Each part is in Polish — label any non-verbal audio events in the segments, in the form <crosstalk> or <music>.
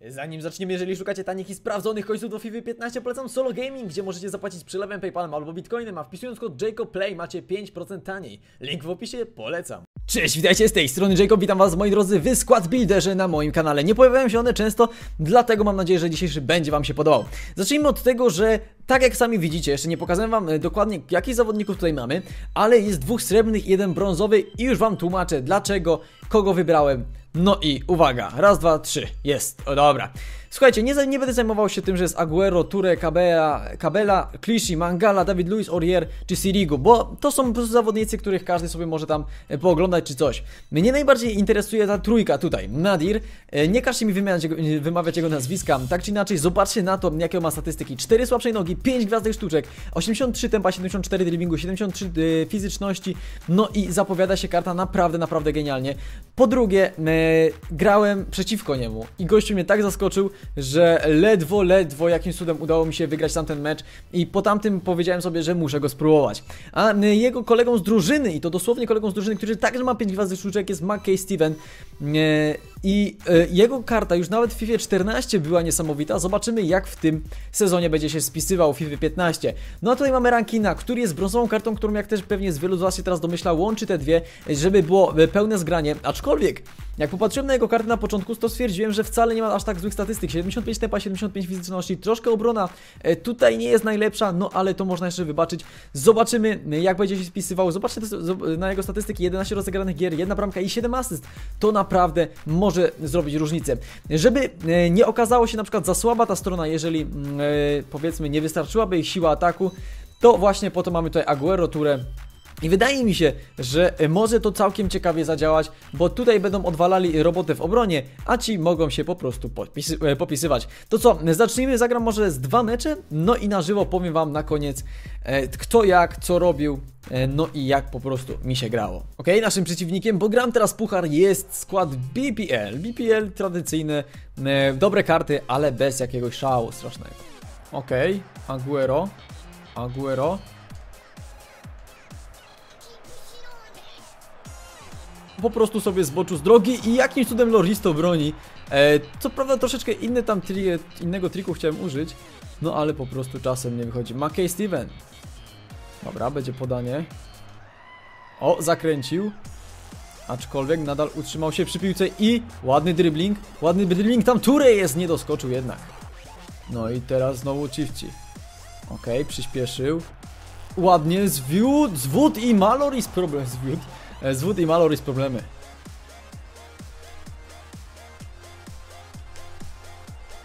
Zanim zaczniemy, jeżeli szukacie tanich i sprawdzonych końców do FIFA 15, polecam Solo Gaming, gdzie możecie zapłacić przelewem PayPalem albo Bitcoinem, a wpisując kod JACOBPLAY macie 5% taniej. Link w opisie, polecam. Cześć, witajcie z tej strony Jacob, witam was moi drodzy w Skład Builderze na moim kanale. Nie pojawiają się one często, dlatego mam nadzieję, że dzisiejszy będzie wam się podobał. Zacznijmy od tego, że tak jak sami widzicie, jeszcze nie pokazałem wam e, dokładnie jakich zawodników tutaj mamy, ale jest dwóch srebrnych jeden brązowy i już wam tłumaczę dlaczego, kogo wybrałem. No i uwaga, raz, dwa, trzy, jest, o dobra. Słuchajcie, nie, nie będę zajmował się tym, że jest Aguero, Ture, Cabela, Cabela Clichy, Mangala, David Luiz, Aurier czy Sirigu, bo to są po prostu zawodnicy, których każdy sobie może tam e, pooglądać czy coś. Mnie najbardziej interesuje ta trójka tutaj, Nadir. E, Nie każcie mi wymawiać jego, wymawiać jego nazwiska, tak czy inaczej, zobaczcie na to, jakie on ma statystyki. 4 słabszej nogi, 5 gwiazdek sztuczek, 83 tempa, 74 driblingu, 73 e, fizyczności, no i zapowiada się karta naprawdę, naprawdę genialnie. Po drugie, e, grałem przeciwko niemu i gościu mnie tak zaskoczył, że ledwo, ledwo jakimś cudem udało mi się wygrać tamten mecz i po tamtym powiedziałem sobie, że muszę go spróbować. A e, jego kolegą z drużyny, i to dosłownie kolegą z drużyny, który także ma 5 gwiazdek sztuczek, jest McKay Steven e, i e, jego karta już nawet w FIFA 14 była niesamowita. Zobaczymy jak w tym sezonie będzie się spisywał w FIFA 15. No a tutaj mamy Rankina, który jest brązową kartą, którą jak też pewnie z wielu z Was się teraz domyśla, łączy te dwie, żeby było e, pełne zgranie. Aczkolwiek, jak popatrzyłem na jego kartę na początku, to stwierdziłem, że wcale nie ma aż tak złych statystyk. 75 tempa, 75 fizyczności, troszkę obrona e, tutaj nie jest najlepsza, no ale to można jeszcze wybaczyć. Zobaczymy e, jak będzie się spisywał. Zobaczcie zob- na jego statystyki, 11 rozegranych gier, jedna bramka i 7 asyst. To naprawdę może zrobić różnicę. Żeby e, nie okazało się na przykład za słaba ta strona, jeżeli mm, e, powiedzmy nie wystarczyłaby ich siła ataku, to właśnie po to mamy tutaj Aguero, Touré, i wydaje mi się, że e, może to całkiem ciekawie zadziałać, bo tutaj będą odwalali robotę w obronie, a ci mogą się po prostu podpisy- e, popisywać. To co, zacznijmy, zagram może z dwa mecze, no i na żywo powiem wam na koniec, e, kto jak, co robił, e, no i jak po prostu mi się grało. Ok, naszym przeciwnikiem, bo gram teraz puchar, jest skład BPL. BPL tradycyjne, e, dobre karty, ale bez jakiegoś szału strasznego. Ok, Aguero, Aguero. Po prostu sobie zboczył z drogi i jakimś cudem Loristo broni. E, co prawda troszeczkę inny tam tri innego triku chciałem użyć, no ale po prostu czasem nie wychodzi. McKay Steven. Dobra, będzie podanie. O, zakręcił. Aczkolwiek nadal utrzymał się przy piłce i ładny dribbling. Ładny dribbling, tam Ture jest, nie doskoczył jednak. No i teraz znowu Cifci. Okej, przyspieszył. Ładnie, zwiód, zwód i Maloris problem, zwiód. E, Zwód i Maloris problemy.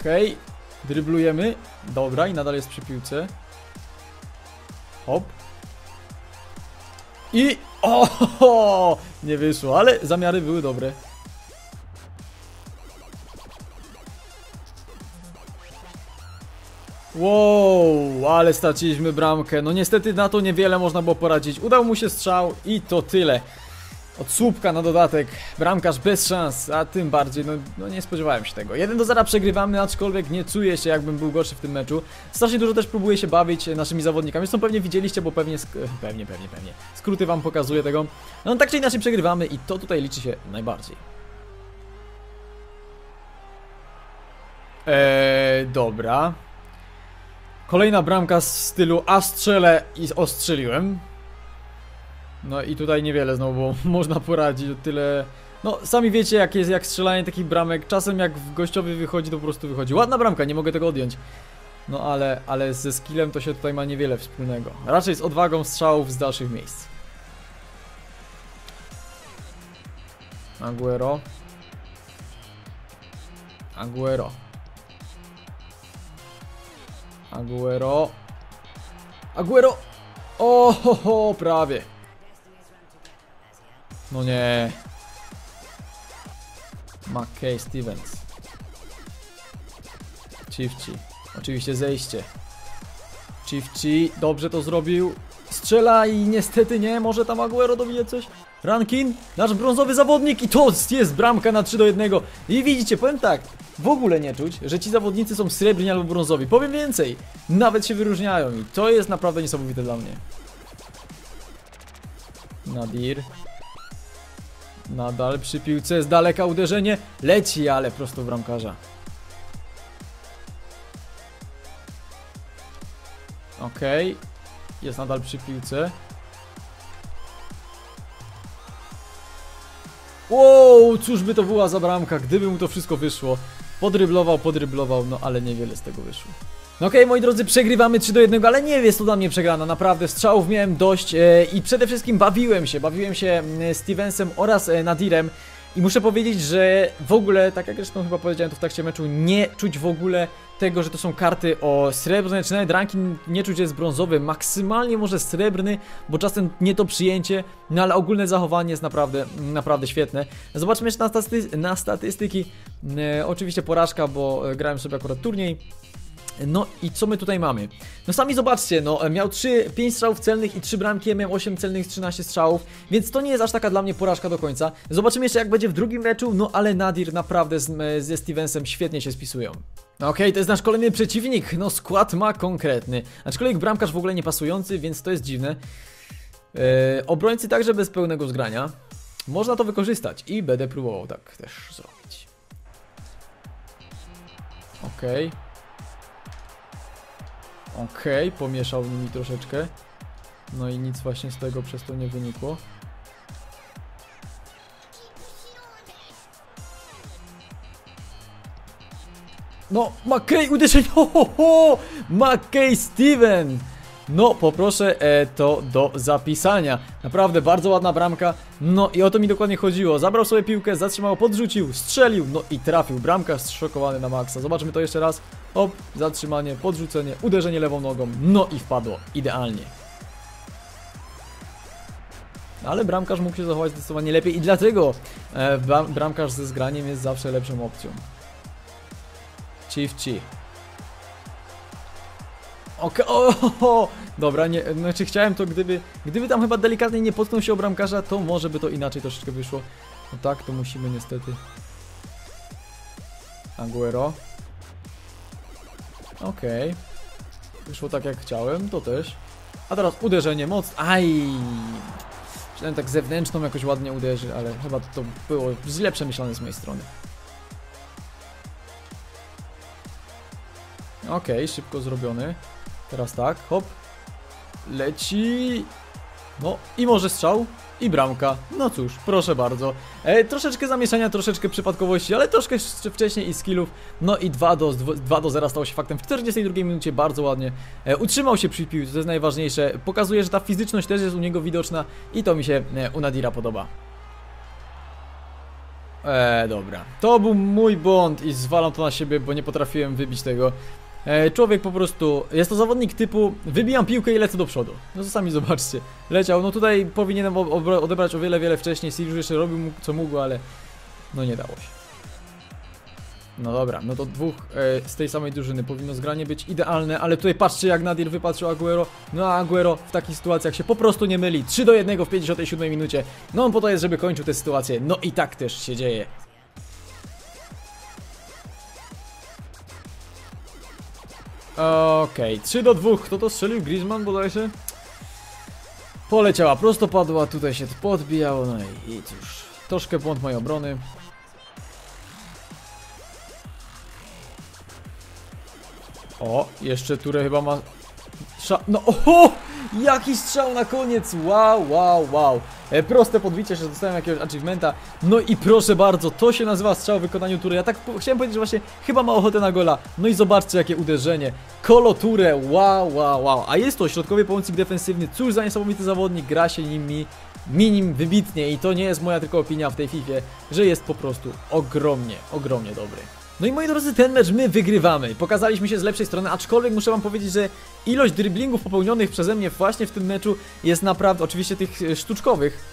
Okej, dryblujemy. Dobra, i nadal jest przy piłce. Hop. I... O, nie wyszło, ale zamiary były dobre. Wow, ale straciliśmy bramkę. No niestety na to niewiele można było poradzić. Udał mu się strzał i to tyle. Od słupka na dodatek, bramkarz bez szans, a tym bardziej, no, no nie spodziewałem się tego. 1 do 0 przegrywamy, aczkolwiek nie czuję się jakbym był gorszy w tym meczu. Strasznie dużo też próbuję się bawić naszymi zawodnikami, zresztą pewnie widzieliście, bo pewnie, sk- pewnie, pewnie, pewnie, skróty wam pokazuję tego. No tak czy inaczej przegrywamy i to tutaj liczy się najbardziej. Eee, dobra. Kolejna bramka z stylu a strzelę i ostrzeliłem. No i tutaj niewiele znowu <laughs> można poradzić, tyle... No, sami wiecie jak jest, jak strzelanie takich bramek, czasem jak w gościowy wychodzi, to po prostu wychodzi. Ładna bramka, nie mogę tego odjąć. No ale, ale ze skillem to się tutaj ma niewiele wspólnego. Raczej z odwagą strzałów z dalszych miejsc. Aguero. Aguero. Aguero. Aguero! O, ho, ho, prawie. No nie. McKay Stevens. Chifci. Oczywiście zejście. Chifci dobrze to zrobił. Strzela i niestety nie, może tam Aguero dobije coś. Rankin, nasz brązowy zawodnik i to jest bramka na 3 do 1. I widzicie, powiem tak, w ogóle nie czuć, że ci zawodnicy są srebrni albo brązowi. Powiem więcej, nawet się wyróżniają i to jest naprawdę niesamowite dla mnie. Nadir. Nadal przy piłce, z daleka uderzenie, leci, ale prosto w ramkarza. Okej, okay. jest nadal przy piłce. Wow, cóż by to była za bramka, gdyby mu to wszystko wyszło. Podryblował, podryblował, no ale niewiele z tego wyszło. No okej, moi drodzy, przegrywamy 3 do 1, ale nie jest to dla mnie przegrana, naprawdę strzałów miałem dość e, i przede wszystkim bawiłem się, bawiłem się Stevensem oraz e, Nadirem i muszę powiedzieć, że w ogóle, tak jak zresztą chyba powiedziałem to w trakcie meczu, nie czuć w ogóle tego, że to są karty o srebrne, czy nawet ranking nie czuć, jest brązowy, maksymalnie może srebrny, bo czasem nie to przyjęcie, no ale ogólne zachowanie jest naprawdę, naprawdę świetne. Zobaczmy jeszcze na, staty na statystyki, e, oczywiście porażka, bo e, grałem sobie akurat turniej, no i co my tutaj mamy? No sami zobaczcie, no miał 3, 5 strzałów celnych i 3 bramki, ja miałem 8 celnych, 13 strzałów, więc to nie jest aż taka dla mnie porażka do końca. Zobaczymy jeszcze jak będzie w drugim meczu, no ale Nadir naprawdę z, ze Stevensem świetnie się spisują. Okej, okay, to jest nasz kolejny przeciwnik, no skład ma konkretny, aczkolwiek bramkarz w ogóle nie pasujący, więc to jest dziwne. Yy, obrońcy także bez pełnego zgrania. Można to wykorzystać i będę próbował tak też zrobić. Okej. Okay. Okej, okay, pomieszał nimi troszeczkę. No i nic właśnie z tego przez to nie wynikło. No, McKay uderzenie, <laughs> ho, ho, ho! McKay Steven! No, poproszę e, to do zapisania. Naprawdę bardzo ładna bramka. No i o to mi dokładnie chodziło. Zabrał sobie piłkę, zatrzymał, podrzucił, strzelił, no i trafił. Bramka zszokowany na maksa. Zobaczmy to jeszcze raz. Hop, zatrzymanie, podrzucenie, uderzenie lewą nogą. No i wpadło. Idealnie. Ale bramkarz mógł się zachować zdecydowanie lepiej i dlatego e, bramkarz ze zgraniem jest zawsze lepszą opcją. Chief Chi. Okej, okay. Dobra, nie, znaczy chciałem to, gdyby, gdyby tam chyba delikatnie nie potknął się o bramkarza, to może by to inaczej troszeczkę wyszło. No tak, to musimy niestety. Aguero. Okej. Okay. Wyszło tak jak chciałem, to też. A teraz uderzenie moc. Aj! Myślałem tak zewnętrzną jakoś ładnie uderzy, ale chyba to było źle przemyślane z mojej strony. Okej, okay, szybko zrobiony. Teraz tak, hop. Leci. No i może strzał. I bramka. No cóż, proszę bardzo. E, troszeczkę zamieszania, troszeczkę przypadkowości, ale troszkę wcześniej i skillów. No i 2 do, 2 do 0 stało się faktem w 42 minucie, bardzo ładnie. E, utrzymał się przy piłce, to jest najważniejsze. Pokazuje, że ta fizyczność też jest u niego widoczna i to mi się e, u Nadira podoba. Eee, dobra. To był mój błąd i zwalam to na siebie, bo nie potrafiłem wybić tego. E, człowiek po prostu, jest to zawodnik typu wybijam piłkę i lecę do przodu. No to sami zobaczcie. Leciał, no tutaj powinienem odebrać o wiele, wiele wcześniej. Sirius jeszcze robił co mógł, ale no nie dało się. No dobra, no to dwóch e, z tej samej drużyny powinno zgranie być idealne, ale tutaj patrzcie jak Nadir wypatrzył Aguero. No a Aguero w takich sytuacjach się po prostu nie myli. 3 do 1 w 57 minucie. No on po to jest, żeby kończył tę sytuację. No i tak też się dzieje. Okej, okay. 3 do 2. Kto to strzelił? Griezmann bodajże? Poleciała, prosto padła, tutaj się podbijało, no i, cóż, troszkę błąd mojej obrony. O, jeszcze Ture chyba ma... No, oho! Jaki strzał na koniec! Wow, wow, wow. E, proste podbicie, że dostałem jakiegoś achievementa. No i proszę bardzo, to się nazywa strzał w wykonaniu Tury. Ja tak chciałem powiedzieć, że właśnie chyba ma ochotę na gola. No i zobaczcie jakie uderzenie. Kolo Ture, wow, wow, wow. A jest to środkowy pomocnik defensywny. Cóż za niesamowity zawodnik, gra się nimi minim wybitnie i to nie jest moja tylko opinia w tej FIFA, że jest po prostu ogromnie, ogromnie dobry. No i moi drodzy, ten mecz my wygrywamy. Pokazaliśmy się z lepszej strony, aczkolwiek muszę wam powiedzieć, że ilość driblingów popełnionych przeze mnie właśnie w tym meczu jest naprawdę, oczywiście tych e, sztuczkowych,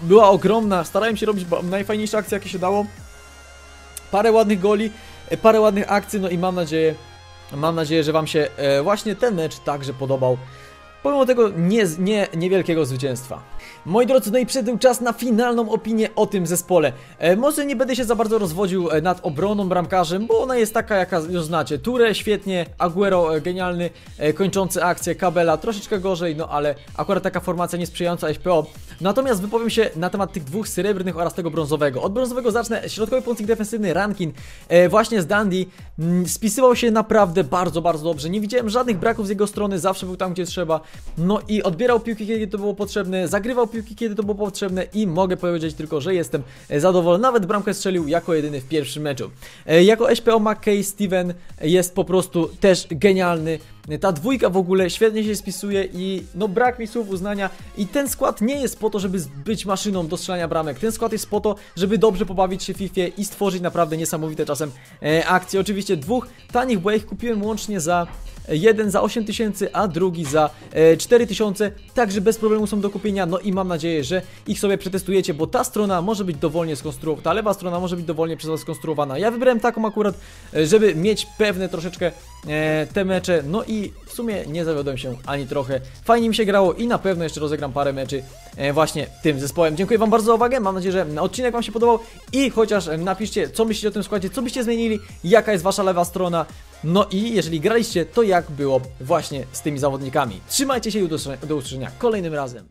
była ogromna. Starałem się robić najfajniejsze akcje, jakie się dało. Parę ładnych goli, e, parę ładnych akcji, no i mam nadzieję, mam nadzieję, że wam się e, właśnie ten mecz także podobał. Pomimo tego nie, nie, niewielkiego zwycięstwa. Moi drodzy, no i przyszedł czas na finalną opinię o tym zespole. E, może nie będę się za bardzo rozwodził e, nad obroną bramkarzem, bo ona jest taka, jaka już znacie. Ture świetnie, Aguero e, genialny, e, kończący akcję, Kabela troszeczkę gorzej, no ale akurat taka formacja niesprzyjająca FPO. Natomiast wypowiem się na temat tych dwóch srebrnych oraz tego brązowego. Od brązowego zacznę środkowy pomocnik defensywny Rankin, e, właśnie z Dandy. mm, spisywał się naprawdę bardzo, bardzo dobrze. Nie widziałem żadnych braków z jego strony, zawsze był tam, gdzie trzeba. No i odbierał piłki, kiedy to było potrzebne, zagrywał piłki, kiedy to było potrzebne i mogę powiedzieć tylko, że jestem e, zadowolony. Nawet bramkę strzelił jako jedyny w pierwszym meczu. E, Jako SPO McKay Steven jest po prostu też genialny. Ta dwójka w ogóle świetnie się spisuje i no brak mi słów uznania i ten skład nie jest po to, żeby być maszyną do strzelania bramek. Ten skład jest po to, żeby dobrze pobawić się w FIFA i stworzyć naprawdę niesamowite czasem e, akcje. Oczywiście dwóch tanich, bo ja ich kupiłem łącznie za jeden za 8 tysięcy, a drugi za e, 4 tysiące, także bez problemu są do kupienia, no i mam nadzieję, że ich sobie przetestujecie, bo ta strona może być dowolnie skonstruowana, ta lewa strona może być dowolnie przez was skonstruowana. Ja wybrałem taką akurat, e, żeby mieć pewne troszeczkę e, te mecze, no i w sumie nie zawiodłem się ani trochę. Fajnie mi się grało i na pewno jeszcze rozegram parę meczy e, właśnie tym zespołem. Dziękuję wam bardzo za uwagę, mam nadzieję, że odcinek wam się podobał i chociaż e, napiszcie, co myślicie o tym składzie, co byście zmienili, jaka jest wasza lewa strona, no i jeżeli graliście, to jak było właśnie z tymi zawodnikami. Trzymajcie się i do usłyszenia kolejnym razem.